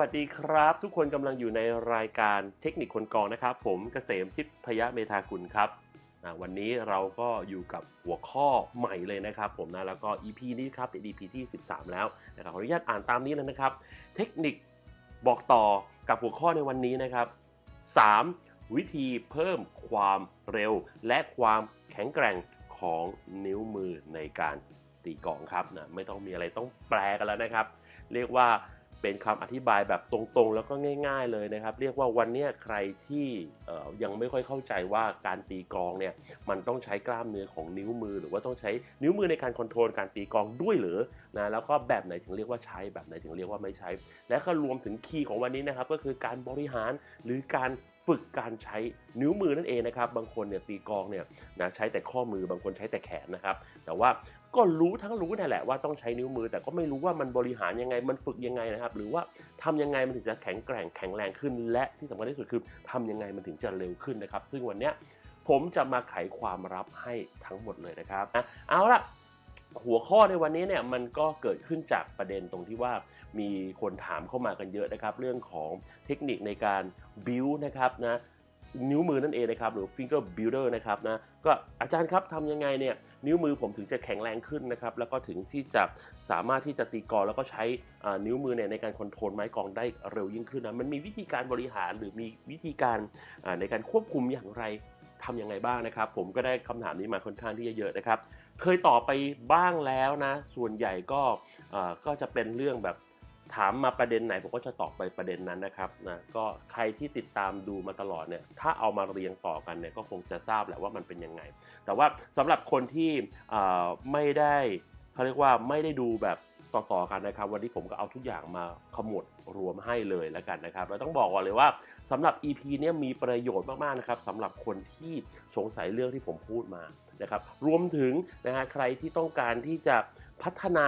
วัสดีครับ ทุกคนกำลังอยู่ในรายการเทคนิคคนกองนะครับ ผมเกษมทิพยเมธากุลครับวันนี้เราก็อยู่กับหัวข้อใหม่เลยนะครับ ผมนะแล้วก็ EP นี้ครับเป็น EP ที่ 13 แล้วนะครับขออนุญาตอ่านตามนี้เลยนะครับ เทคนิคบอกต่อกับหัวข้อในวันนี้นะครับ 3. วิธีเพิ่มความเร็ว และความแข็งแกร่งของนิ้วมือในการตีกลองครับนะไม่ต้องมีอะไรต้องแปลกันแล้วนะครับ เรียกว่า เป็นคำอธิบายแบบตรงๆ แล้วก็ง่าย ๆเลยนะครับ เรียกว่าวันนี้ใครที่ยังไม่ค่อยเข้าใจว่าการตีกลองเนี่ยมันต้องใช้กล้ามเนื้อของนิ้วมือ หรือว่าต้องใช้นิ้วมือในการคอนโทรลการตีกลองด้วยหรือนะแล้วก็แบบไหนถึงเรียกว่าใช้แบบไหนถึงเรียกว่าไม่ใช้ และก็รวมถึงคีย์ของวันนี้นะครับก็คือการบริหารหรือการ ฝึกการใช้นิ้วมือนั่นเองนะครับ บางคนเนี่ยตีกองเนี่ยนะใช้แต่ข้อมือบางคนใช้แต่แขนนะครับ แต่ว่าก็รู้ทั้งรู้นั่นแหละว่าต้องใช้นิ้วมือ แต่ก็ไม่รู้ว่ามันบริหารยังไงมันฝึกยังไงนะครับ หรือว่าทำยังไงมันถึงจะแข็งแกร่งแข็งแรงขึ้น และที่สำคัญที่สุดคือทำยังไงมันถึงจะเร็วขึ้นนะครับ ซึ่งวันนี้ผมจะมาไขความลับให้ทั้งหมดเลยนะครับอะเอาละหัวข้อในวันนี้เนี่ยมันก็เกิดขึ้นจากประเด็นตรงที่ว่า มีคนถามเข้ามากันเยอะนะครับ เรื่องของเทคนิคในการบิวนะครับนะนิ้วมือนั่นเองนะครับหรือ finger builder นะครับนะก็อาจารย์ครับทำยังไงเนี่ยนิ้วมือผมถึงจะแข็งแรงขึ้นนะครับแล้วก็ถึงที่จะสามารถที่จะตีกองแล้วก็ใช้นิ้วมือเนี่ยในการคอนโทรลไม้กองได้เร็วยิ่งขึ้นนะมันมีวิธีการบริหารหรือมีวิธีการในการควบคุมอย่างไรทำยังไงบ้างนะครับ ผมก็ได้คำถามนี้มาค่อนข้างที่จะเยอะนะครับ เคยตอบไปบ้างแล้วนะ ส่วนใหญ่ก็อ่าก็จะเป็นเรื่องแบบ ถามมาประเด็นไหนผมก็จะตอบไปประเด็นนั้นนะครับนะก็ใครที่ติดตามดูมาตลอดเนี่ยถ้าเอามาเรียงต่อกันเนี่ยก็คงจะทราบแหละว่ามันเป็นยังไง แต่ว่าสำหรับคนที่อ่าไม่ได้เขาเรียกว่าไม่ได้ดูแบบต่อๆกันนะครับ วันนี้ผมก็เอาทุกอย่างมาขมวดรวมให้เลยแล้วกันนะครับแล้วต้องบอกก่อนเลยว่าสำหรับ EP เนี้ยมีประโยชน์มากๆนะครับสำหรับคนที่สงสัยเรื่องที่ผมพูดมานะครับ รวมถึงนะฮะใครที่ต้องการที่จะพัฒนา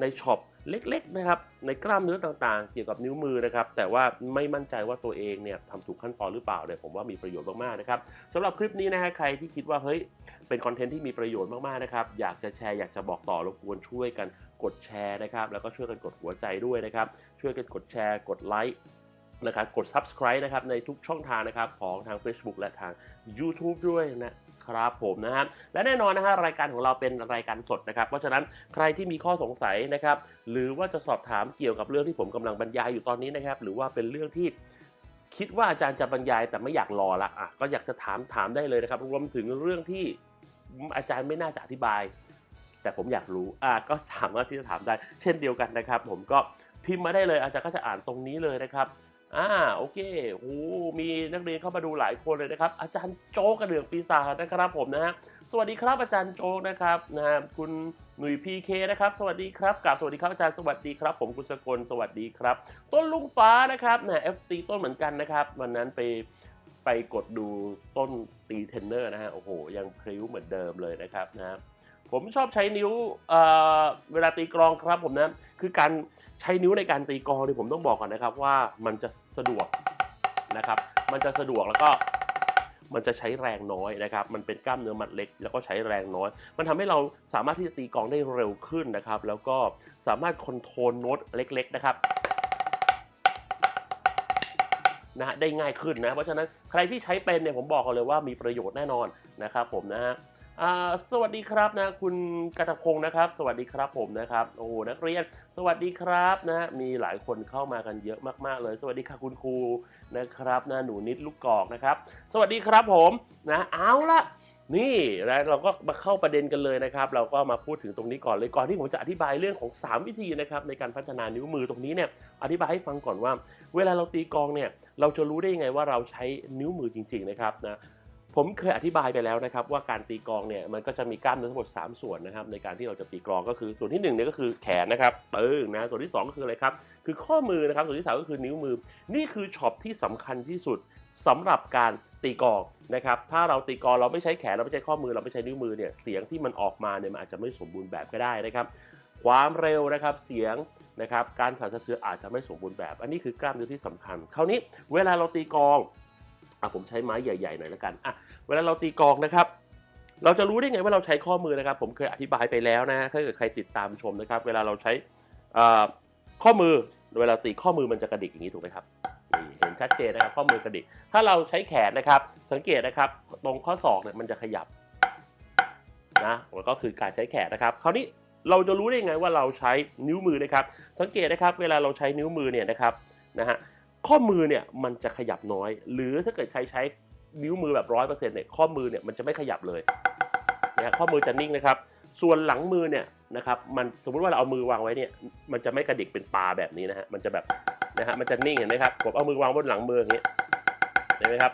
ในช็อป เล็กๆนะครับในกล้ามเนื้อต่างๆ เกี่ยวกับนิ้วมือนะครับแต่ว่าไม่มั่นใจว่าตัวเองเนี่ยทำถูกขั้นตอนหรือเปล่าเนี่ยผมว่ามีประโยชน์มากๆนะครับสำหรับคลิปนี้นะฮะใครที่คิดว่าเฮ้ยเป็นคอนเทนต์ที่มีประโยชน์มากๆนะครับอยากจะแชร์อยากจะบอกต่อรบกวนช่วยกันกดแชร์นะครับแล้วก็ช่วยกันกดหัวใจด้วยนะครับช่วยกันกดแชร์กดไลค์นะครับกด subscribe นะครับในทุกช่องทางนะครับของทาง Facebook และทาง YouTube ด้วยนะ ครับผมนะฮะและแน่นอนนะฮะรายการของเราเป็นรายการสดนะครับ เพราะฉะนั้นใครที่มีข้อสงสัยนะครับ หรือว่าจะสอบถามเกี่ยวกับเรื่องที่ผมกำลังบรรยายอยู่ตอนนี้นะครับ หรือว่าเป็นเรื่องที่คิดว่าอาจารย์จะบรรยายแต่ไม่อยากรอละอะก็อยากจะถามถามได้เลยนะครับ รวมถึงเรื่องที่อาจารย์ไม่น่าจะอธิบาย แต่ผมอยากรู้อะก็สามารถที่จะถามได้ เช่นเดียวกันนะครับ ผมก็พิมพ์มาได้เลยอาจารย์ก็จะอ่านตรงนี้เลยนะครับ อ่าโอเคโอ้มีนักเรียนเข้ามาดูหลายคนเลยนะครับ อาจารย์โจ๊กกระเดื่องปีศาจนะครับผมนะฮะสวัสดีครับอาจารย์โจ๊กนะครับนะฮะคุณหนุ่ยพีเคนะครับ สวัสดีครับกับสวัสดีครับอาจารย์สวัสดีครับ ผมกุศกลสวัสดีครับ ต้นลุงฟ้านะครับเนี่ยเอฟตีต้นเหมือนกันนะครับ วันนั้นไปไปกดดูต้นตีเทนเนอร์นะฮะโอ้โหยังพริ้วเหมือนเดิมเลยนะครับนะ ผมชอบใช้นิ้วเเวลาตีกลองครับผมนะคือการใช้นิ้วในการตีกลองเนี่ยผมต้องบอกก่อนนะครับว่ามันจะสะดวกนะครับ มันจะสะดวกแล้วก็มันจะใช้แรงน้อยนะครับ มันเป็นกล้ามเนื้อมัดเล็ก แล้วก็ใช้แรงน้อย มันทำให้เราสามารถที่จะตีกลองได้เร็วขึ้นนะครับ แล้วก็สามารถคอนโทรลโน้ตเล็ก ๆ นะครับนะฮะได้ง่ายขึ้นนะ เพราะฉะนั้นใครที่ใช้เป็นเนี่ยผมบอกกันเลยว่ามีประโยชน์แน่นอนนะครับผมนะฮะ สวัสดีครับนะคุณกตพงศ์นะครับ สวัสดีครับผมนะครับโอ้โหนักเรียน สวัสดีครับนะมีหลายคนเข้ามากันเยอะมากๆเลย สวัสดีค่ะคุณครูนะครับนะหนูนิดลูกกอกนะครับ สวัสดีครับผมนะเอาละนี่นะเราก็มาเข้าประเด็นกันเลยนะครับ เราก็มาพูดถึงตรงนี้ก่อนเลยก่อนที่ผมจะอธิบายเรื่องของ 3 วิธีนะครับในการพัฒนานิ้วมือตรงนี้เนี่ยอธิบายให้ฟังก่อนว่า เวลาเราตีกองเนี่ยเราจะรู้ได้ยังไงว่าเราใช้นิ้วมือจริง ๆนะครับนะ ผมเคยอธิบายไปแล้วนะครับว่าการตีกลองเนี่ยมันก็จะมีกล้ามเนื้อทั้งหมด 3 ส่วนนะครับในการที่เราจะตีกลองก็คือส่วนที่1เนี่ยก็คือแขนนะครับปึ้งนะส่วนที่ 2 ก็คืออะไรครับคือข้อมือนะครับส่วนที่ 3 ก็คือนิ้วมือ นี่คือช็อปที่สำคัญที่สุดสำหรับการตีกลองนะครับถ้าเราตีกลองเราไม่ใช้แขนเราไม่ใช้ข้อมือเราไม่ใช้นิ้วมือเนี่ยเสียงที่มันออกมาเนี่ยมันอาจจะไม่สมบูรณ์แบบก็ได้นะครับความเร็วนะครับเสียงนะครับการสั่นสะเทือนอาจจะไม่สมบูรณ์แบบ อันนี้คือกล้ามเนื้อที่สำคัญคราวนี้เวลาเราตีกลอง อะผมใช้ไม้ใหญ่ๆหน่อยละกันอะเวลาเราตีกองนะครับ เราจะรู้ได้ไงว่าเราใช้ข้อมือนะครับ ผมเคยอธิบายไปแล้วนะถ้าเกิดใครติดตามชมนะครับ เวลาเราใช้ข้อมือเวลาตีข้อมือมันจะกระดิกอย่างนี้ถูกไหมครับเห็นชัดเจนนะครับข้อมือกระดิก ถ้าเราใช้แขนนะครับ สังเกตนะครับตรงข้อศอกเนี่ยมันจะขยับนะแล้วก็คือการใช้แขนนะครับคราวนี้เราจะรู้ได้ไงว่าเราใช้นิ้วมือนะครับ สังเกตนะครับ เวลาเราใช้นิ้วมือเนี่ยนะครับนะฮะ ข้อมือเนี่ยมันจะขยับน้อย หรือถ้าเกิดใครใช้นิ้วมือแบบร้อยเปอร์เซ็นต์เนี่ยข้อมือเนี่ยมันจะไม่ขยับเลยนะข้อมือจะนิ่งนะครับ ส่วนหลังมือเนี่ยนะครับมันสมมุติว่าเราเอามือวางไว้เนี่ยมันจะไม่กระดิกเป็นปลาแบบนี้นะฮะมันจะแบบนะฮะมันจะนิ่งเห็นไหมครับผมเอามือวางบนหลังมืออย่างนี้เห็นไหมครับ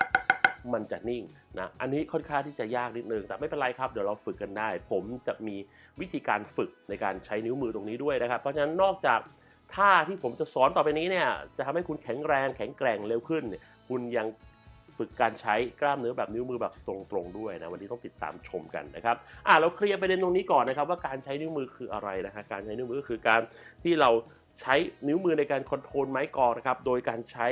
มันจะนิ่งนะอันนี้ค่อนข้างที่จะยากนิดนึงแต่ไม่เป็นไรครับเดี๋ยวเราฝึกกันได้ ผมจะมีวิธีการฝึกในการใช้นิ้วมือตรงนี้ด้วยนะครับ เพราะฉะนั้นนอกจาก ท่าที่ผมจะสอนต่อไปนี้เนี่ยจะทำให้คุณแข็งแรงแข็งแกร่งเร็วขึ้นเนี่ยคุณยังฝึกการใช้กล้ามเนื้อแบบนิ้วมือแบบตรงๆด้วยนะวันนี้ต้องติดตามชมกันนะครับอะเราเคลียร์ประเด็นตรงนี้ก่อนนะครับว่าการใช้นิ้วมือคืออะไรนะฮะการใช้นิ้วมือก็คือการที่เราใช้นิ้วมือในการคอนโทรลไม้กลอนะครับโดยการใช้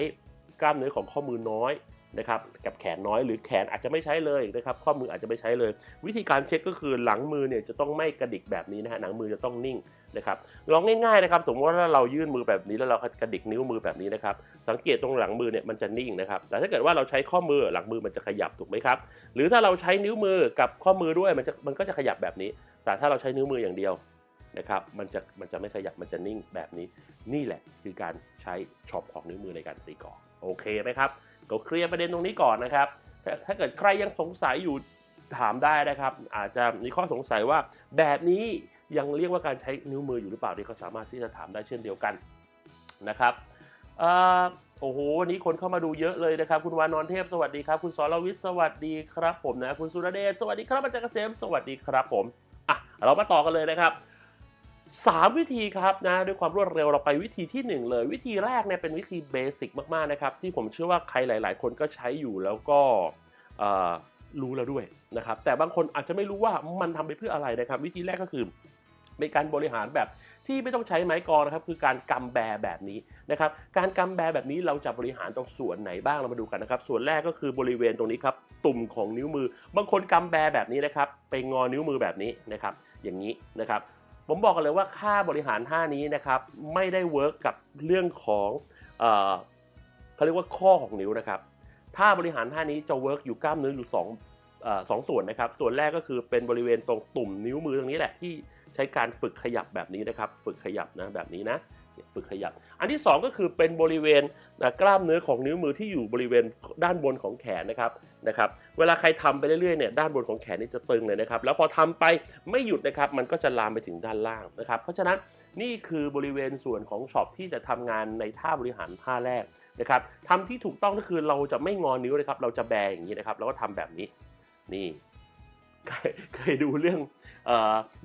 กล้ามเนื้อของข้อมือน้อย นะครับกับแขนน้อยหรือแขนอาจจะไม่ใช้เลยนะครับข้อมืออาจจะไม่ใช้เลย วิธีการเช็คก็คือหลังมือเนี่ยจะต้องไม่กระดิกแบบนี้นะฮะหนังมือจะต้องนิ่งนะครับลองง่ายๆนะครับสมมติว่าถ้าเรายื่นมือแบบนี้แล้วเรากระดิกนิ้วมือแบบนี้นะครับสังเกตตรงหลังมือเนี่ยมันจะนิ่งนะครับแต่ถ้าเกิดว่าเราใช้ข้อมือหลังมือมันจะขยับถูกไหมครับหรือถ้าเราใช้นิ้วมือกับข้อมือด้วยมันจะมันก็จะขยับแบบนี้ แต่ถ้าเราใช้นิ้วมืออย่างเดียวนะครับมันจะมันจะไม่ขยับมันจะนิ่งแบบนี้ นี่แหละคือการใช้ช็อปของนิ้วมือในการตีกลอโอเคไหมครับ ก็เคลียร์ประเด็นตรงนี้ก่อนนะครับถ้าถ้าเกิดใครยังสงสัยอยู่ถามได้นะครับ อาจจะมีข้อสงสัยว่าแบบนี้ยังเรียกว่าการใช้นิ้วมืออยู่หรือเปล่านี่ก็สามารถที่จะถามได้เช่นเดียวกันนะครับโอ้โหวันนี้คนเข้ามาดูเยอะเลยนะครับ คุณวานนเทพสวัสดีครับ คุณสรวิทย์สวัสดีครับผมนะ คุณสุรเดชสวัสดีครับอาจารย์เกษมสวัสดีครับผมอะเรามาต่อกันเลยนะครับ สามวิธีครับนะด้วยความรวดเร็วเราไปวิธีที่หนึ่งเลย วิธีแรกเนี่ยเป็นวิธีเบสิกมากๆนะครับที่ผมเชื่อว่าใครหลาย ๆ คนก็ใช้อยู่แล้วก็รู้แล้วด้วยนะครับแต่บางคนอาจจะไม่รู้ว่ามันทำไปเพื่ออะไรนะครับ วิธีแรกก็คือเป็นการบริหารแบบที่ไม่ต้องใช้ไม้กลอนะครับคือการกำแบแบบนี้นะครับการกำแบแบบนี้เราจะบริหารตรงส่วนไหนบ้างเรามาดูกันนะครับ ส่วนแรกก็คือบริเวณตรงนี้ครับตุ่มของนิ้วมือ บางคนกำแบแบบนี้นะครับไปงอนิ้วมือแบบนี้นะครับอย่างนี้นะครับ ผมบอกกันเลยว่าค่าบริหารท่านี้นะครับไม่ได้เวิร์กกับเรื่องของเเขาเรียกว่าข้อของนิ้วนะครับท่าบริหารท่านี้จะเวิร์กอยู่กล้ามเนื้ออยู่สองสองส่วนนะครับ ส่วนแรกก็คือเป็นบริเวณตรงตุ่มนิ้วมือตรงนี้แหละที่ใช้การฝึกขยับแบบนี้นะครับ ฝึกขยับนะแบบนี้นะ ฝึกขยับ อันที่สองก็คือเป็นบริเวณนะกล้ามเนื้อของนิ้วมือที่อยู่บริเวณด้านบนของแขนนะครับนะครับ เวลาใครทำไปเรื่อยๆเนี่ยด้านบนของแขนนี่จะตึงเลยนะครับ แล้วพอทำไปไม่หยุดนะครับมันก็จะลามไปถึงด้านล่างนะครับ เพราะฉะนั้นนี่คือบริเวณส่วนของช็อปที่จะทำงานในท่าบริหารท่าแรกนะครับทำที่ถูกต้องก็คือเราจะไม่งอนิ้วนะครับ เราจะแบอย่างนี้นะครับแล้วก็ทำแบบนี้นี่ เคยดูเรื่อง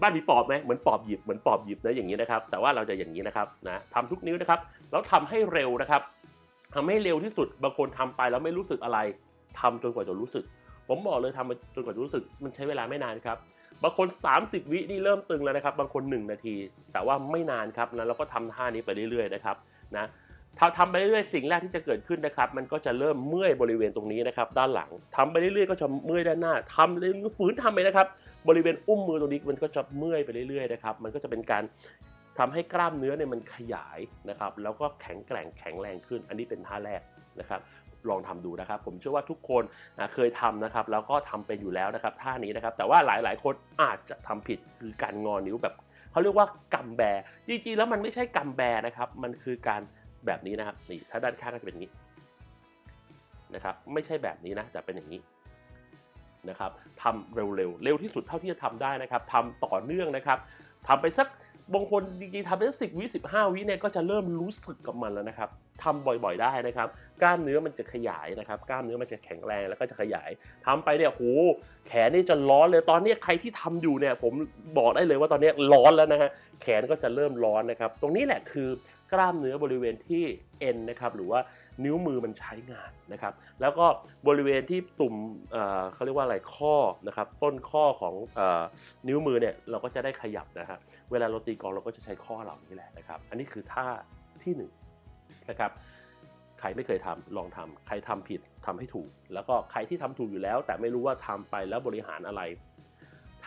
บ้านมีปอบไหมเหมือนปอบหยิบเหมือนปอบหยิบนะอย่างนี้นะครับ แต่ว่าเราจะอย่างนี้นะครับนะทำทุกนิ้วนะครับแล้วทำให้เร็วนะครับทำให้เร็วที่สุดบางคนทำไปแล้วไม่รู้สึกอะไรทำจนกว่าจะรู้สึก ผมบอกเลยทำไปจนกว่าจะรู้สึกมันใช้เวลาไม่นานครับบางคน 30 วินี่เริ่มตึงแล้วนะครับ บางคน 1 นาที แต่ว่าไม่นานครับนะเราก็ทำท่านี้ไปเรื่อยๆนะครับนะ ถ้าทำไปเรื่อยๆสิ่งแรกที่จะเกิดขึ้นนะครับ มันก็จะเริ่มเมื่อยบริเวณตรงนี้นะครับ ด้านหลังทำไปเรื่อยๆก็จะเมื่อยด้านหน้าทำเลยฝืนทำไปนะครับ บริเวณอุ้มมือตรงนี้มันก็จะเมื่อยไปเรื่อยๆนะครับ มันก็จะเป็นการทำให้กล้ามเนื้อเนี่ยมันขยายนะครับ แล้วก็แข็งแกร่งแข็งแรงขึ้น อันนี้เป็นท่าแรกนะครับลองทำดูนะครับ ผมเชื่อว่าทุกคนนะเคยทำนะครับ แล้วก็ทำเป็นอยู่แล้วนะครับ ท่านี้นะครับ แต่ว่าหลายๆคนอาจจะทำผิดคือการงอนิ้วแบบเขาเรียกว่ากำแบจริงๆแล้วมันไม่ใช่กำแบนะครับ มันคือการ แบบนี้นะครับนี่ถ้าด้านข้างก็จะเป็นอย่างนี้นะครับไม่ใช่แบบนี้นะแต่เป็นอย่างนี้นะครับทำเร็วๆเร็วที่สุดเท่าที่จะทำได้นะครับทำต่อเนื่องนะครับทำไปสักบางคนจริงๆทำไปสักสิบวิสิบห้าวิเนี่ยก็จะเริ่มรู้สึกกับมันแล้วนะครับทำบ่อยๆได้นะครับ กล้ามเนื้อมันจะขยายนะครับ กล้ามเนื้อมันจะแข็งแรงแล้วก็จะขยายทำไปเนี่ยโหแขนนี่จะร้อนเลยตอนนี้ใครที่ทำอยู่เนี่ยผมบอกได้เลยว่าตอนนี้ร้อนแล้วนะฮะแขนก็จะเริ่มร้อนนะครับ ตรงนี้แหละคือ กล้ามเนื้อบริเวณที่เอ็นนะครับหรือว่านิ้วมือมันใช้งานนะครับแล้วก็บริเวณที่ตุ่มเเขาเรียกว่าอะไรข้อนะครับต้นข้อของอนิ้วมือเนี่ยเราก็จะได้ขยับนะครับเวลาเราตีกองเราก็จะใช้ข้อเหล่านี้แหละนะครับ อันนี้คือท่าที่หนึ่งนะครับใครไม่เคยทำลองทำใครทำผิดทำให้ถูก แล้วก็ใครที่ทำถูกอยู่แล้ว แต่ไม่รู้ว่าทำไปแล้วบริหารอะไร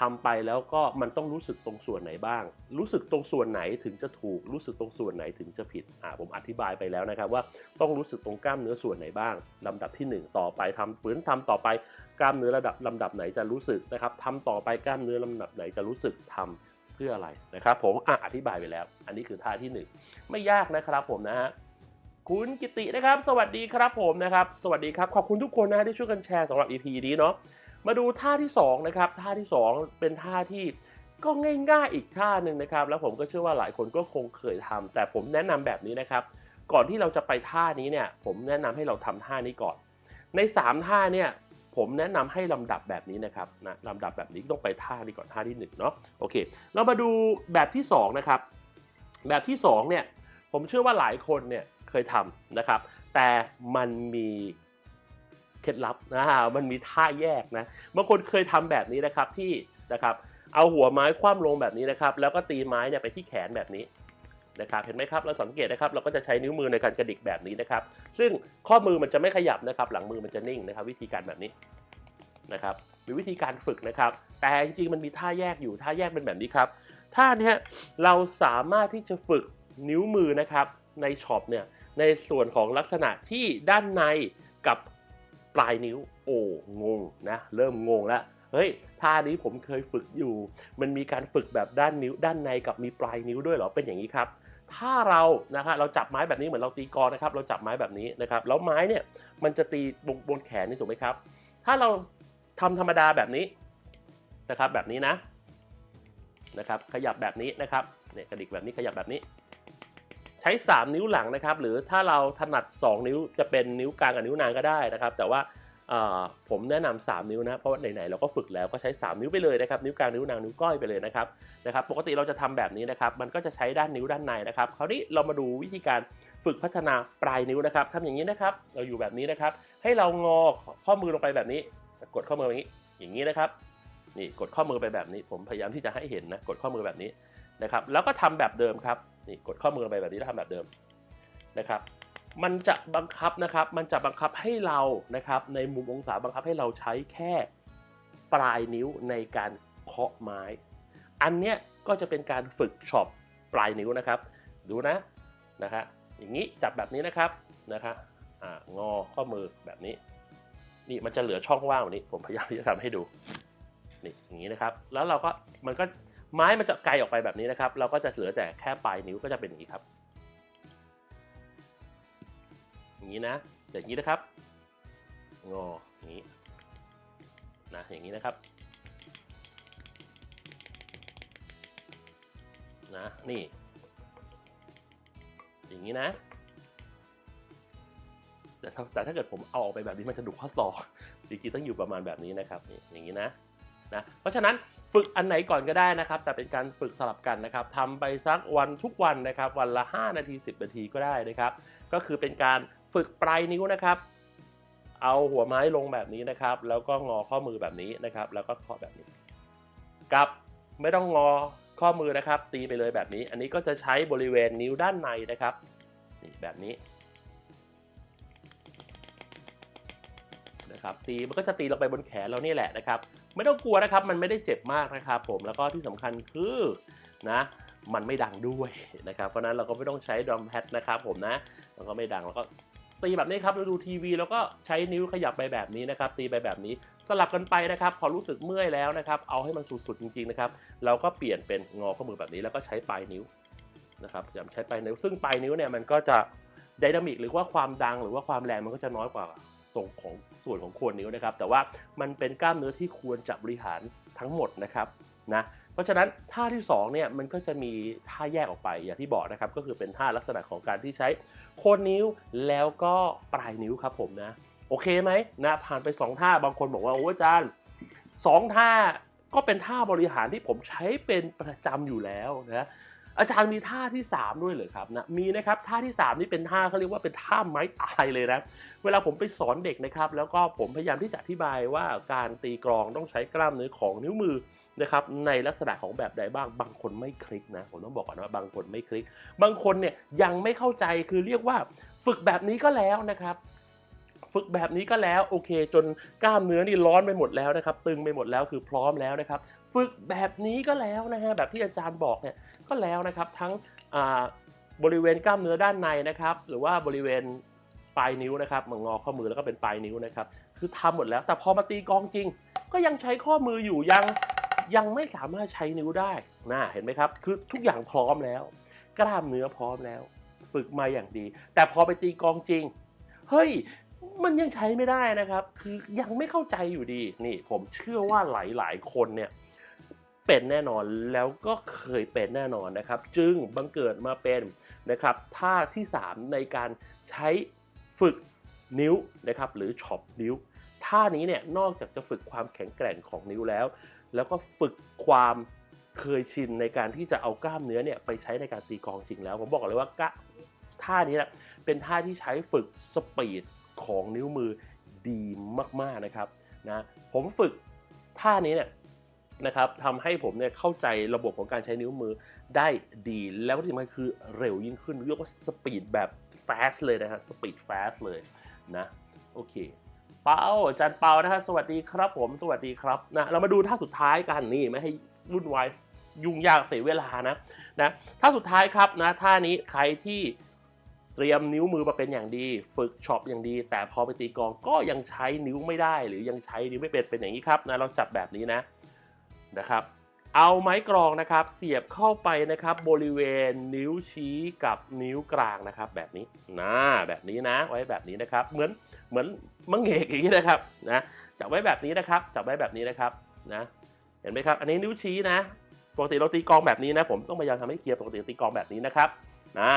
ทำไปแล้วก็มันต้องรู้สึกตรงส่วนไหนบ้าง รู้สึกตรงส่วนไหนถึงจะถูก รู้สึกตรงส่วนไหนถึงจะผิดอ่าผมอธิบายไปแล้วนะครับว่าต้องรู้สึกตรงกล้ามเนื้อส่วนไหนบ้างลำดับที่ 1 ต่อไปทำฝืนทำต่อไปกล้ามเนื้อระดับลำดับไหนจะรู้สึกนะครับทำต่อไปกล้ามเนื้อลำดับไหนจะรู้สึกทำเพื่ออะไรนะครับผมอะอธิบายไปแล้ว อันนี้คือท่าที่หนึ่งไม่ยากนะครับผมนะฮะคุณกิตินะครับ สวัสดีครับผมนะครับ สวัสดีครับ ขอบคุณทุกคนนะฮะที่ช่วยกันแชร์สำหรับ EP นี้เนาะ มาดูท่าที่สองนะครับท่าที่สองเป็นท่าที่ก็ง่ายๆอีกท่าหนึ่งนะครับ แล้วผมก็เชื่อว่าหลายคนก็คงเคยทำแต่ผมแนะนำแบบนี้นะครับ ก่อนที่เราจะไปท่านี้เนี่ยผมแนะนำให้เราทำท่านี้ก่อน ใน 3 ท่าเนี่ยผมแนะนำให้ลำดับแบบนี้นะครับนะลำดับแบบนี้ต้องไปท่านี้ก่อนท่าที่1เนาะโอเค เรามาดูแบบที่สองนะครับแบบที่สองเนี่ยผมเชื่อว่าหลายคนเนี่ยเคยทำนะครับ แต่มันมี เคล็ดลับนะฮะมันมีท่าแยกนะบางคนเคยทำแบบนี้นะครับที่นะครับเอาหัวไม้คว่ำลงแบบนี้นะครับ แล้วก็ตีไม้เนี่ยไปที่แขนแบบนี้นะครับเห็นไหมครับเราสังเกตนะครับเราก็จะใช้นิ้วมือในการกระดิกแบบนี้นะครับ ซึ่งข้อมือมันจะไม่ขยับนะครับ หลังมือมันจะนิ่งนะครับ วิธีการแบบนี้นะครับมีวิธีการฝึกนะครับ แต่จริงๆมันมีท่าแยกอยู่ท่าแยกเป็นแบบนี้ครับท่าเนี้ยเราสามารถที่จะฝึกนิ้วมือนะครับในช็อปเนี่ยในส่วนของลักษณะที่ด้านในกับ ปลายนิ้ว โอ้งงนะเริ่มงงแล้วเฮ้ยท่านี้ผมเคยฝึกอยู่ มันมีการฝึกแบบด้านนิ้ว ด้านในกับมีปลายนิ้วด้วยเหรอเป็นอย่างนี้ครับ ถ้าเรานะฮะเราจับไม้แบบนี้เหมือนเราตีกอนะครับ เราจับไม้แบบนี้นะครับแล้วไม้เนี่ยมันจะตีบนบนแขนนี่ถูกไหมครับ ถ้าเราทำธรรมดาแบบนี้นะครับแบบนี้นะนะครับขยับแบบนี้นะครับเนี่ยกระดิกแบบนี้ขยับแบบนี้ ช้ 3 นิ้วหลังนะครับ หรือถ้าเราถนัด 2 นิ้วจะเป็นนิ้วกลางกับนิ้วนางก็ได้นะครับ แต่ว่าผมแนะนำ3นิ้วนะเพราะว่าไหนๆเราก็ฝึกแล้วก็ใช้ 3 นิ้วไปเลยนะครับนิ้วกลางนิ้วนางนิ้วก้อยไปเลยนะครับนะครับปกติเราจะทำแบบนี้นะครับมันก็จะใช้ด้านนิ้วด้านในนะครับคราวนี้เรามาดูวิธีการฝึกพัฒนาปลายนิ้วนะครับทำอย่างนี้นะครับ เราอยู่แบบนี้นะครับ ให้เรางอข้อมือลงไปแบบนี้ กดข้อมือแบบนี้ อย่างนี้นะครับนี่กดข้อมือไปแบบนี้ ผมพยายามที่จะให้เห็นนะกดข้อมือแบบนี้นะครับ แล้วก็ทำแบบเดิมครับ นี่กดข้อมือไปแบบนี้แล้วทำแบบเดิมนะครับ มันจะบังคับนะครับ มันจะบังคับให้เรานะครับ ในมุมองศาบังคับให้เราใช้แค่ปลายนิ้วในการเคาะไม้ อันเนี้ยก็จะเป็นการฝึกช็อปปลายนิ้วนะครับ ดูนะนะครับอย่างนี้จับแบบนี้นะครับนะครับงอข้อมือแบบนี้ นี่มันจะเหลือช่องว่างแบบนี้ ผมพยายามที่จะทำให้ดูนี่อย่างนี้นะครับ แล้วเราก็มันก็ ไม้มันจะไกลออกไปแบบนี้นะครับ เราก็จะเหลือแต่แค่ปลายนิ้วก็จะเป็นอย่างนี้ครับ อย่างนี้นะอย่างนี้นะครับงออย่างนี้นะอย่างนี้นะครับนะนี่ อย่างนี้นะ แต่แต่ถ้าเกิดผมเอาออกไปแบบนี้มันจะดุข้อศอกจริงๆต้องอยู่ประมาณแบบนี้นะครับนี่อย่างนี้นะนะเพราะฉะนั้น ฝึกอันไหนก่อนก็ได้นะครับ แต่เป็นการฝึกสลับกันนะครับทำไปสักวันทุกวันนะครับ วันละ 5 นาที 10 นาทีก็ได้นะครับ ก็คือเป็นการฝึกปลายนิ้วนะครับ เอาหัวไม้ลงแบบนี้นะครับ แล้วก็งอข้อมือแบบนี้นะครับ แล้วก็เคาะแบบนี้กับไม่ต้องงอข้อมือนะครับ ตีไปเลยแบบนี้ อันนี้ก็จะใช้บริเวณนิ้วด้านในนะครับนี่แบบนี้นะครับตีมันก็จะตีลงไปบนแขนเรานี่แหละนะครับ ไม่ต้องกลัวนะครับ มันไม่ได้เจ็บมากนะครับผมแล้วก็ที่สำคัญคือนะมันไม่ดังด้วยนะครับ เพราะนั้นเราก็ไม่ต้องใช้ดรัมแพดนะครับผมนะแล้วก็ไม่ดังแล้วก็ตีแบบนี้ครับเราดูทีวีแล้วก็ใช้นิ้วขยับไปแบบนี้นะครับ ตีไปแบบนี้สลับกันไปนะครับ พอรู้สึกเมื่อยแล้วนะครับ เอาให้มันสุดๆจริงๆนะครับ เราก็เปลี่ยนเป็นงอข้อมือแบบนี้แล้วก็ใช้ปลายนิ้วนะครับพยายาใช้ปลายนิ้วซึ่งปลายนิ้วเนี่ยมันก็จะไดนามิกหรือว่าความดังหรือว่าความแรงมันก็จะน้อยกว่าตรงของ ส่วนของโคนนิ้วนะครับ แต่ว่ามันเป็นกล้ามเนื้อที่ควรจะบริหารทั้งหมดนะครับนะเพราะฉะนั้นท่าที่2เนี่ยมันก็จะมีท่าแยกออกไปอย่างที่บอกนะครับก็คือเป็นท่าลักษณะของการที่ใช้โคนนิ้วแล้วก็ปลายนิ้วครับผมนะโอเคไหมนะผ่านไป 2 ท่าบางคนบอกว่าโอ้อาจารย์สองท่าก็เป็นท่าบริหารที่ผมใช้เป็นประจำอยู่แล้วนะ อาจารย์มีท่าที่ 3 ด้วยเหรอครับนะมีนะครับท่าที่ 3 นี่เป็นท่าเขาเรียกว่าเป็นท่าไม้ตายเลยนะเวลาผมไปสอนเด็กนะครับ แล้วก็ผมพยายามที่จะอธิบายว่าการตีกลองต้องใช้กล้ามเนื้อของนิ้วมือนะครับในลักษณะของแบบใดบ้างบางคนไม่คลิกนะผมต้องบอกก่อนว่าบางคนไม่คลิก บางคนเนี่ยยังไม่เข้าใจคือเรียกว่าฝึกแบบนี้ก็แล้วนะครับ ฝึกแบบนี้ก็แล้วโอเค จนกล้ามเนื้อนี่ร้อนไปหมดแล้วนะครับตึงไปหมดแล้วคือพร้อมแล้วนะครับฝึกแบบนี้ก็แล้วนะฮะแบบที่อาจารย์บอกเนี่ยก็แล้วนะครับทั้งอ่าบริเวณกล้ามเนื้อด้านในนะครับหรือว่าบริเวณปลายนิ้วนะครับมางอข้อมือแล้วก็เป็นปลายนิ้วนะครับคือทำหมดแล้ว แต่พอมาตีกองจริง ก็ยังใช้ข้อมืออยู่ยังยังไม่สามารถใช้นิ้วได้นะเห็นไหมครับ คือทุกอย่างพร้อมแล้ว กล้ามเนื้อพร้อมแล้ว ฝึกมาอย่างดี แต่พอไปตีกองจริง เฮ้ย มันยังใช้ไม่ได้นะครับ คือยังไม่เข้าใจอยู่ดี นี่ผมเชื่อว่าหลายๆ คนเนี่ยเป็นแน่นอนแล้วก็เคยเป็นแน่นอนนะครับ จึงบังเกิดมาเป็นนะครับท่าที่ 3 ในการใช้ฝึกนิ้วนะครับหรือช็อปนิ้วท่านี้เนี่ยนอกจากจะฝึกความแข็งแกร่งของนิ้วแล้ว แล้วก็ฝึกความเคยชินในการที่จะเอากล้ามเนื้อเนี่ยไปใช้ในการตีกองจริงแล้ว ผมบอกเลยว่ากะท่านี้นะเป็นท่าที่ใช้ฝึกสปีด ของนิ้วมือดีมากๆนะครับนะผมฝึกท่านี้เนี่ยนะครับทำให้ผมเนี่ยเข้าใจระบบของการใช้นิ้วมือได้ดี แล้วที่สำคัญคือเร็วยิ่งขึ้นเรียกว่าสปีดแบบ fast เลยนะฮะสปีด fast เลยนะโอเคเปาอาจารย์เปานะครับสวัสดีครับผมสวัสดีครับนะเรามาดูท่าสุดท้ายกันนี่ไม่ให้วุ่นวายยุ่งยากเสียเวลานะนะท่าสุดท้ายครับนะท่านี้ใครที่ เตรียมนิ้วมือมาเป็นอย่างดี ฝึกช็อปอย่างดี แต่พอไปตีกองก็ยังใช้นิ้วไม่ได้ หรือยังใช้นิ้วไม่เป็นเป็นอย่างนี้ครับนะเราจับแบบนี้นะนะครับ เอาไม้กรองนะครับ เสียบเข้าไปนะครับบริเวณนิ้วชี้กับนิ้วกลางนะครับ แบบนี้นะแบบนี้นะ ไว้แบบนี้นะครับ เหมือนเหมือนมังเอกอย่างนี้นะครับนะจับไว้แบบนี้นะครับ จับไว้แบบนี้นะครับนะเห็นไหมครับ อันนี้นิ้วชี้นะปกติเราตีกองแบบนี้นะ ผมต้องพยายามทำให้เคลียร์ปกติตีกองแบบนี้นะครับนะ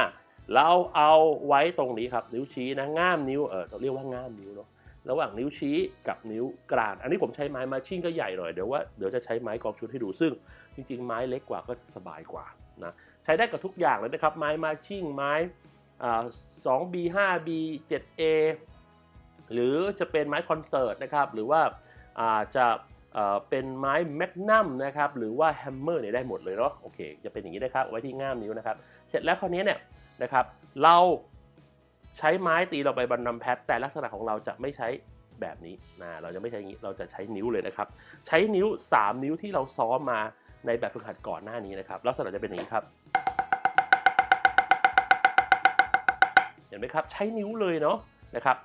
เราเอาไว้ตรงนี้ครับนิ้วชี้นะง่ามนิ้วเออเรียกว่าง่ามนิ้วเนาะระหว่างนิ้วชี้กับนิ้วกลางอันนี้ผมใช้ไม้มาชิ่งก็ใหญ่หน่อยเดี๋ยวว่าเดี๋ยวจะใช้ไม้กองชุดให้ดูซึ่ง จริง ๆ ไม้เล็กกว่าก็สบายกว่านะใช้ได้กับทุกอย่างเลยนะครับ ไม้มาชิ่งไม้สอ่า 2B 5B 7A หรือจะเป็นไม้คอนเสิร์ตนะครับหรือว่าจะเป็นไม้แมกนัมนะครับหรือว่าแฮมเมอร์เนี่ยได้หมดเลยเนาะโอเคจะเป็นอย่างนี้นะครับไว้ที่ง่ามนิ้วนะครับ เสร็จแล้วคราวนี้เนี่ย นะครับ เราใช้ไม้ตีเราไปบรรนำแพทแต่ลักษณะของเราจะไม่ใช้แบบนี้นะเราจะไม่ใช้อย่างนี้เราจะใช้นิ้วเลยนะครับ ใช้นิ้ว 3 นิ้วที่เราซ้อมมาในแบบฝึกหัดก่อนหน้านี้นะครับลักษณะจะเป็นอย่างนี้ครับเห็นไหมครับใช้นิ้วเลยเนาะนะครับ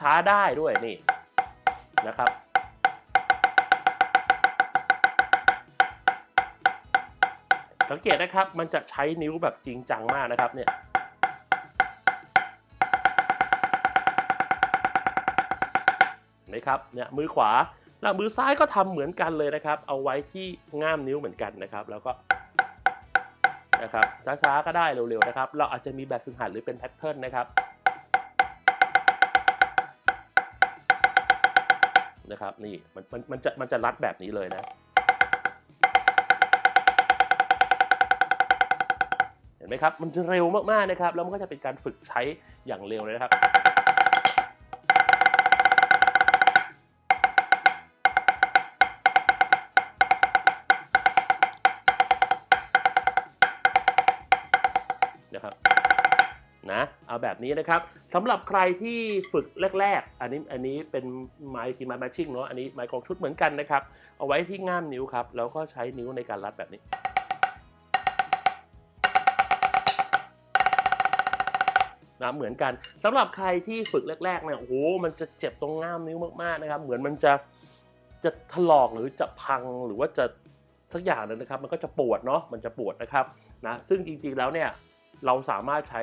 ช้าๆได้ด้วยนี่นะครับ สังเกตนะครับ มันจะใช้นิ้วแบบจริงจังมากนะครับเนี่ยนไหมครับเนี่ยมือขวาแล้วมือซ้ายก็ทำเหมือนกันเลยนะครับ เอาไว้ที่ง่ามนิ้วเหมือนกันนะครับ แล้วก็นะครับช้าๆก็ได้เร็วๆนะครับ เราอาจจะมีแบบฝึกหัดหรือเป็นแพทเทิร์นนะครับนะครับนี่มันมันมันจะมันจะรัดแบบนี้เลยนะ ไหมครับ มันจะเร็วมากๆนะครับ แล้วมันก็จะเป็นการฝึกใช้อย่างเร็วเลยนะครับนะครับนะเอาแบบนี้นะครับสำหรับใครที่ฝึกแรก ๆ อันนี้อันนี้เป็นไม้กีไม้แมชชิ่งเนาะอันนี้ไม้กองชุดเหมือนกันนะครับ เอาไว้ที่ง่ามนิ้วครับ แล้วก็ใช้นิ้วในการรัดแบบนี้ นะเหมือนกันสำหรับใครที่ฝึกแรกๆเนี่ยโอ้โหมันจะเจ็บตรงง่ามนิ้วมากๆนะครับ เหมือนมันจะจะถลอกหรือจะพังหรือว่าจะสักอย่างนึงนะครับ มันก็จะปวดเนาะมันจะปวดนะครับนะซึ่งจริงๆแล้วเนี่ยเราสามารถใช้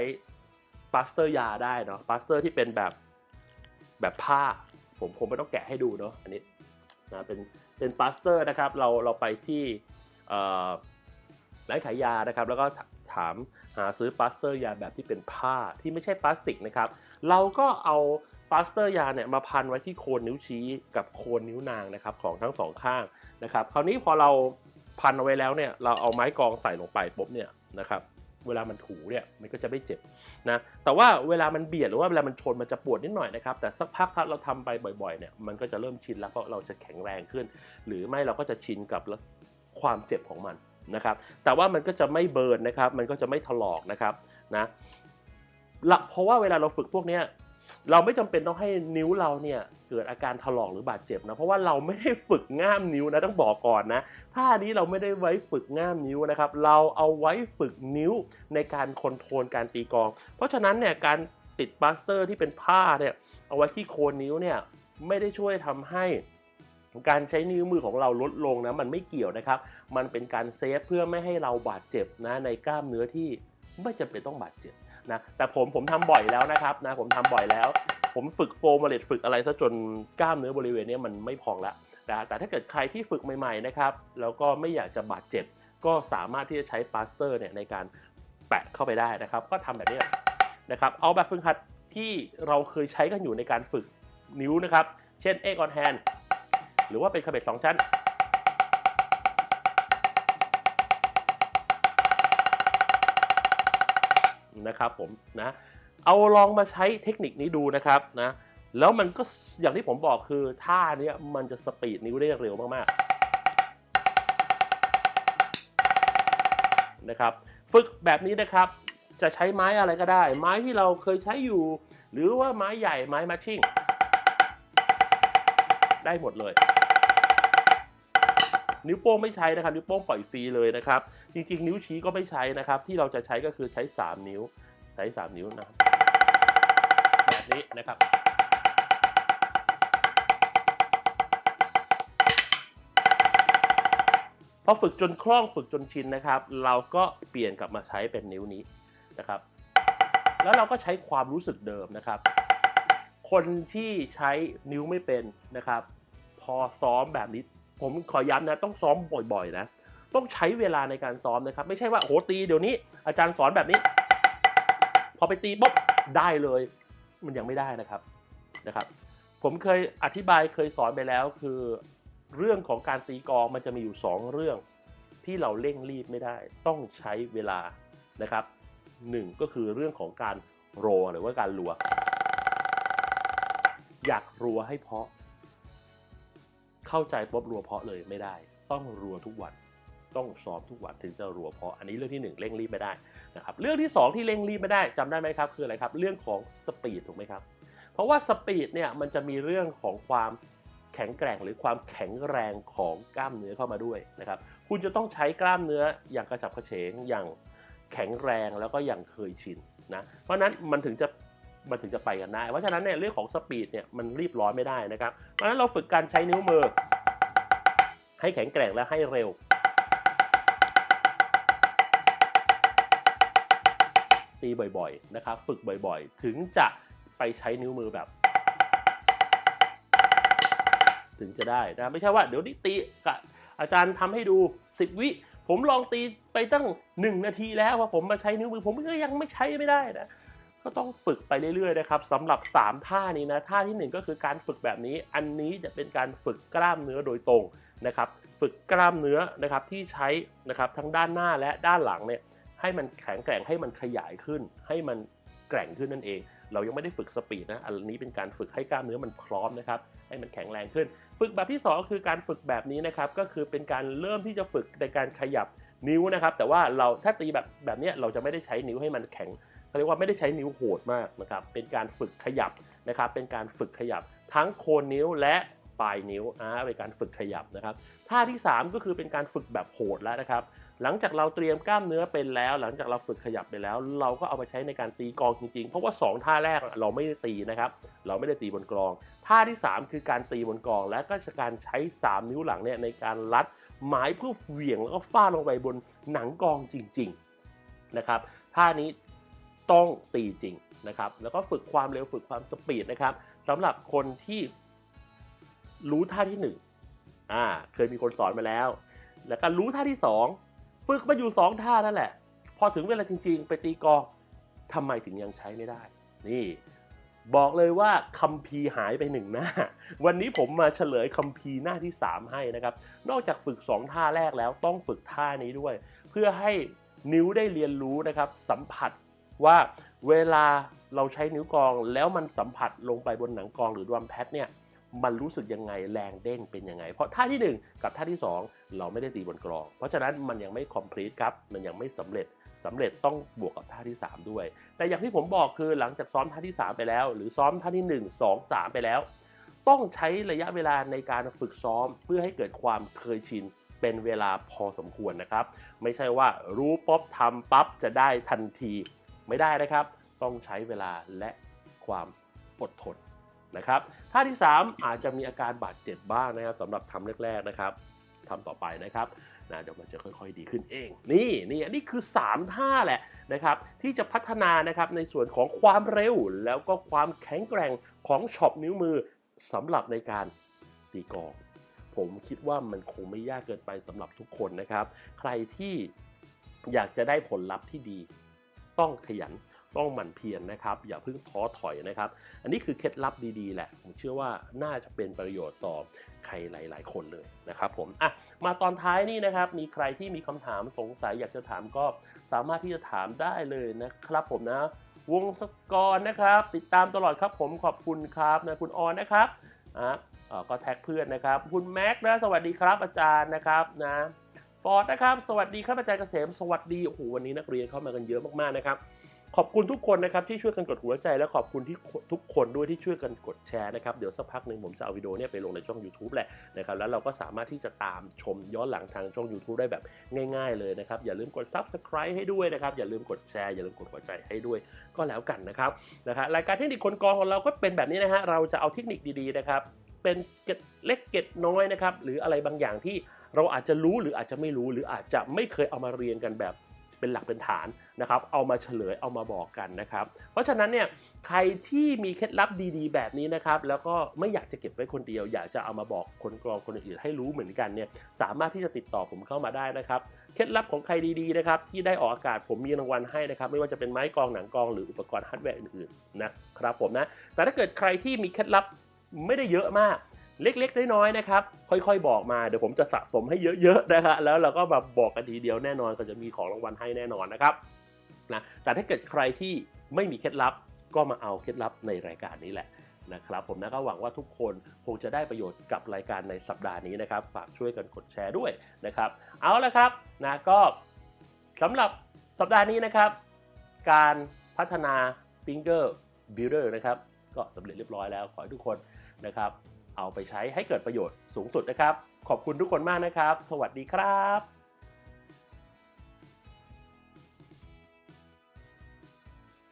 ปลาสเตอร์ยาได้เนาะปลาสเตอร์ที่เป็นแบบแบบผ้า ผมคงไม่ต้องแกะให้ดูเนาะอันนี้นะเป็นเป็นปลาสเตอร์นะครับเราเราไปที่ ร้านขายยานะครับแล้วก็ถามหาซื้อปลาสเตอร์ยาแบบที่เป็นผ้าที่ไม่ใช่พลาสติกนะครับเราก็เอาปลาสเตอร์ยาเนี่ยมาพันไว้ที่โคนนิ้วชี้กับโคนนิ้วนางนะครับของทั้งสองข้างนะครับคราวนี้พอเราพันเอาไว้แล้วเนี่ยเราเอาไม้กรองใส่ลงไปปุ๊บเนี่ยนะครับเวลามันถูเนี่ยมันก็จะไม่เจ็บนะแต่ว่าเวลามันเบียดหรือว่าเวลามันชนมันจะปวดนิดหน่อยนะครับแต่สักพักถ้าเราทำไปบ่อยๆเนี่ยมันก็จะเริ่มชินแล้วเพราะเราจะแข็งแรงขึ้น หรือไม่เราก็จะชินกับความเจ็บของมัน นะครับ แต่ว่ามันก็จะไม่เบิร์นนะครับ มันก็จะไม่ถลอกนะครับนะเพราะว่าเวลาเราฝึกพวกนี้เราไม่จำเป็นต้องให้นิ้วเราเนี่ยเกิดอาการถลอกหรือบาดเจ็บนะเพราะว่าเราไม่ได้ฝึกง่ามนิ้วนะต้องบอกก่อนนะท่านี้เราไม่ได้ไว้ฝึกง่ามนิ้วนะครับ เราเอาไว้ฝึกนิ้วในการคอนโทรลการตีกอง เพราะฉะนั้นเนี่ยการติดบัสเตอร์ที่เป็นผ้าเนี่ยเอาไว้ที่โคนนิ้วเนี่ยไม่ได้ช่วยทำให้ การใช้นิ้วมือของเราลดลงนะมันไม่เกี่ยวนะครับ มันเป็นการเซฟเพื่อไม่ให้เราบาดเจ็บนะในกล้ามเนื้อที่ไม่จำเป็นต้องบาดเจ็บนะแต่ผมผมทำบ่อยแล้วนะครับนะผมทำบ่อยแล้ว ผมฝึกโฟมเลตฝึกอะไรซะจนกล้ามเนื้อบริเวณนี้มันไม่พองแล้วนะแต่ถ้าเกิดใครที่ฝึกใหม่ๆนะครับแล้วก็ไม่อยากจะบาดเจ็บ ก็สามารถที่จะใช้ปลาสเตอร์เนี่ยในการแปะเข้าไปได้นะครับ ก็ทำแบบนี้นะครับเอาแบบฝึกหัดที่เราเคยใช้กันอยู่ในการฝึกนิ้วนะครับ เช่นเอ็กออนแฮน หรือว่าเป็นคาเบตสองชั้น นะครับผมนะเอาลองมาใช้เทคนิคนี้ดูนะครับนะแล้วมันก็อย่างที่ผมบอกคือท่าเนี้ยมันจะสปีดนิ้วได้เร็วมาก ๆ นะครับ ฝึกแบบนี้นะครับจะใช้ไม้อะไรก็ได้ ไม้ที่เราเคยใช้อยู่ หรือว่าไม้ใหญ่ไม้มัชชิ่ง ได้หมดเลย นิ้วโป้งไม่ใช้นะครับ นิ้วโป้งปล่อยฟรีเลยนะครับ จริง ๆ นิ้วชี้ก็ไม่ใช้นะครับ ที่เราจะใช้ก็คือใช้ 3 นิ้ว ใช้ 3 นิ้วนะครับแบบนี้นะครับพอฝึกจนคล่องฝึกจนชินนะครับ เราก็เปลี่ยนกลับมาใช้เป็นนิ้วนี้นะครับ แล้วเราก็ใช้ความรู้สึกเดิมนะครับ คนที่ใช้นิ้วไม่เป็นนะครับ พอซ้อมแบบนี้ ผมขอย้ำนะต้องซ้อมบ่อยๆนะ ต้องใช้เวลาในการซ้อมนะครับ ไม่ใช่ว่าโหตีเดี๋ยวนี้ อาจารย์สอนแบบนี้ พอไปตีปุ๊บได้เลย มันยังไม่ได้นะครับนะครับ ผมเคยอธิบายเคยสอนไปแล้วคือ เรื่องของการตีกองมันจะมีอยู่ 2 เรื่องที่เราเร่งรีบไม่ได้ ต้องใช้เวลานะครับหนึ่งก็คือเรื่องของการโรหรือว่าการรัว อยากรัวให้เพาะ เข้าใจป๊บรัวเพาะเลยไม่ได้ ต้องรัวทุกวัน ต้องซ้อมทุกวันถึงจะรัวเพาะอันนี้เรื่องที่หนึ่งเร่งรีบไม่ได้นะครับเรื่องที่สองที่เร่งรีบไม่ได้จำได้ไหมครับคืออะไรครับ เรื่องของสปีดถูกไหมครับ เพราะว่าสปีดเนี่ยมันจะมีเรื่องของความแข็งแกร่งหรือความแข็งแรงของกล้ามเนื้อเข้ามาด้วยนะครับคุณจะต้องใช้กล้ามเนื้ออย่างกระฉับกระเฉงอย่างแข็งแรงแล้วก็อย่างเคยชินนะเพราะนั้นมันถึงจะ มันถึงจะไปกันได้ เพราะฉะนั้นเนี่ยเรื่องของสปีดเนี่ยมันรีบร้อนไม่ได้นะครับ เพราะฉะนั้นเราฝึกการใช้นิ้วมือ ให้แข็งแกร่งและให้เร็วตีบ่อยๆ นะครับ ฝึกบ่อยๆ ถึงจะไปใช้นิ้วมือแบบ ถึงจะได้นะ ไม่ใช่ว่าเดี๋ยวนี้ตีกะอาจารย์ทำให้ดู 10 วิ ผมลองตีไปตั้ง 1 นาทีแล้วว่าผมมาใช้นิ้วมือ ผมก็ยังไม่ใช้ไม่ได้นะ ก็ต้องฝึกไปเรื่อยๆนะครับสำหรับ 3 ท่านี้นะท่าทีหนึ่1 ก็คือการฝึกแบบนี้ อันนี้จะเป็นการฝึกกล้ามเนื้อโดยตรงนะครับฝึกกล้ามเนื้อนะครับที่ใช้นะครับทั้งด้านหน้าและด้านหลังเนี่ยให้มันแข็งแกร่งให้มันขยายขึ้น ให้มันแกร่งขึ้นนั่นเอง เรายังไม่ได้ฝึกสปีดนะอันนี้เป็นการฝึกให้กล้ามเนื้อมันพร้อมนะครับให้มันแข็งแรงขึ้น ฝึกแบบที่ 2 คือการฝึกแบบนี้นะครับก็คือเป็นการเริ่มที่จะฝึกในการขยับนิ้วนะครับแต่ว่าเราถ้าตีแบบแบบเนี้ยเราจะไม่ได้ใช้นิ้วให้มันแข็ง เขาเรียกว่าไม่ได้ใช้นิ้วโหดมากนะครับ เป็นการฝึกขยับนะครับ เป็นการฝึกขยับทั้งโคนนิ้วและปลายนิ้วอ่าเป็นการฝึกขยับนะครับ ท่าที่ 3 ก็คือเป็นการฝึกแบบโหดแล้วนะครับ หลังจากเราเตรียมกล้ามเนื้อเป็นแล้ว หลังจากเราฝึกขยับไปแล้ว เราก็เอาไปใช้ในการตีกองจริงๆ เพราะว่า 2 ท่าแรกเราไม่ได้ตีนะครับ เราไม่ได้ตีบนกลอง ท่าที่ 3 คือการตีบนกลอง และก็จะการใช้ 3 นิ้วหลังเนี่ยในการลัดไม้เพื่อเหวี่ยงแล้วก็ฟาดลงไปบนหนังกองจริง ๆ นะครับ ท่านี้ ต้องตีจริงนะครับ แล้วก็ฝึกความเร็วฝึกความสปีดนะครับสำหรับคนที่รู้ท่าที่1อ่าเคยมีคนสอนมาแล้ว แล้วก็รู้ท่าที่ 2 ฝึกมาอยู่ 2 ท่านั่นแหละ พอถึงเวลาจริง ๆ ไปตีกองทำไมถึงยังใช้ไม่ได้ นี่ บอกเลยว่าคัมภีร์หายไปหนึ่งหน้า วันนี้ผมมาเฉลยคัมภีร์หน้าที่ 3 ให้นะครับ นอกจากฝึก 2 ท่าแรกแล้วต้องฝึกท่านี้ด้วย เพื่อให้นิ้วได้เรียนรู้นะครับ สัมผัส ว่าเวลาเราใช้นิ้วกลองแล้วมันสัมผัสลงไปบนหนังกลองหรือดรัมแพดเนี่ยมันรู้สึกยังไงแรงเด้งเป็นยังไง เพราะท่าที่ 1 กับท่าที่ 2 เราไม่ได้ตีบนกลอง เพราะฉะนั้นมันยังไม่ complete ครับมันยังไม่สำเร็จสำเร็จต้องบวกกับท่าที่ 3 ด้วย แต่อย่างที่ผมบอกคือหลังจากซ้อมท่าที่ 3 ไปแล้ว หรือซ้อมท่าที่ 1 2 3 ไปแล้ว ต้องใช้ระยะเวลาในการฝึกซ้อมเพื่อให้เกิดความเคยชินเป็นเวลาพอสมควรนะครับ ไม่ใช่ว่ารู้ป๊บทำปั๊บจะได้ทันที ไม่ได้นะครับ ต้องใช้เวลาและความอดทนนะครับท่าที่ 3 อาจจะมีอาการบาดเจ็บบ้างนะครับสำหรับทำแรกๆนะครับทำต่อไปนะครับนะเดี๋ยวมันจะค่อยๆดีขึ้นเอง นี่นี่นนี้คือ 3 ท่าแหละนะครับ ที่จะพัฒนานะครับในส่วนของความเร็ว แล้วก็ความแข็งแกร่งของช็อปนิ้วมือสำหรับในการตีกอง ผมคิดว่ามันคงไม่ยากเกินไปสำหรับทุกคนนะครับ ใครที่อยากจะได้ผลลัพธ์ที่ดี ต้องขยันต้องหมั่นเพียรนะครับอย่าเพิ่งท้อถอยนะครับ อันนี้คือเคล็ดลับดีๆ แหละ ผมเชื่อว่าน่าจะเป็นประโยชน์ต่อใครหลาย ๆ คนเลยนะครับผมอะมาตอนท้ายนี่นะครับ มีใครที่มีคำถามสงสัยอยากจะถามก็สามารถที่จะถามได้เลยนะครับผมนะ วงศกรนะครับ ติดตามตลอดครับผมขอบคุณครับนะคุณออนนะครับอะก็แท็กเพื่อนนะครับ คุณแม็กซ์นะสวัสดีครับอาจารย์นะครับนะ ฟอร์ดนะครับ สวัสดีครับอาจารย์เกษม สวัสดีโอ้โหวันนี้นักเรียนเข้ามากันเยอะมากๆนะครับ ขอบคุณทุกคนนะครับที่ช่วยกันกดหัวใจและขอบคุณที่ทุกคนด้วยที่ช่วยกันกดแชร์นะครับ เดี๋ยวสักพักหนึ่งผมจะเอาวิดีโอเนี่ยไปลงในช่อง YouTube แหละนะครับ แล้วเราก็สามารถที่จะตามชมย้อนหลังทางช่อง YouTube ได้แบบง่าย ๆ เลยนะครับ อย่าลืมกด Subscribe ให้ด้วยนะครับ อย่าลืมกดแชร์ อย่าลืมกดหัวใจให้ด้วยก็แล้วกันนะครับนะฮะรายการเทคนิคคนกองของเราก็เป็นแบบนี้นะฮะเราจะเอาเทคนิคดีๆนะครับเป็นเกร็ดเล็กเก็ดน้อยนะครับหรืออะไรบางอย่างที่ เราอาจจะรู้หรืออาจจะไม่รู้ หรืออาจจะไม่เคยเอามาเรียนกันแบบเป็นหลักเป็นฐานนะครับ เอามาเฉลยเอามาบอกกันนะครับ เพราะฉะนั้นเนี่ยใครที่มีเคล็ดลับดีๆ แบบนี้นะครับ แล้วก็ไม่อยากจะเก็บไว้คนเดียว อยากจะเอามาบอกคนกรองคนอื่นให้รู้เหมือนกันเนี่ย สามารถที่จะติดต่อผมเข้ามาได้นะครับ เคล็ดลับของใครดีๆนะครับที่ได้ออกอากาศผมมีรางวัลให้นะครับ ไม่ว่าจะเป็นไม้กรองหนังกรองหรืออุปกรณ์ฮาร์ดแวร์อื่นๆนะครับผมนะ แต่ถ้าเกิดใครที่มีเคล็ดลับไม่ได้เยอะมาก เล็กๆ น้อยๆนะครับ ค่อยๆ บอกมาเดี๋ยวผมจะสะสมให้เยอะๆนะฮะแล้วเราก็แบบบอกกันทีเดียวแน่นอนก็จะมีของรางวัลให้แน่นอนนะครับนะแต่ถ้าเกิดใครที่ไม่มีเคล็ดลับก็มาเอาเคล็ดลับในรายการนี้แหละนะครับผมนะก็หวังว่าทุกคนคงจะได้ประโยชน์กับรายการในสัปดาห์นี้นะครับ ฝากช่วยกันกดแชร์ด้วยนะครับ เอาละครับนะก็สำหรับสัปดาห์นี้นะครับ การพัฒนา Finger Builder นะครับ ก็สำเร็จเรียบร้อยแล้วขอให้ทุกคนนะครับ เอาไปใช้ให้เกิดประโยชน์สูงสุดนะครับ ขอบคุณทุกคนมากนะครับ สวัสดีครับ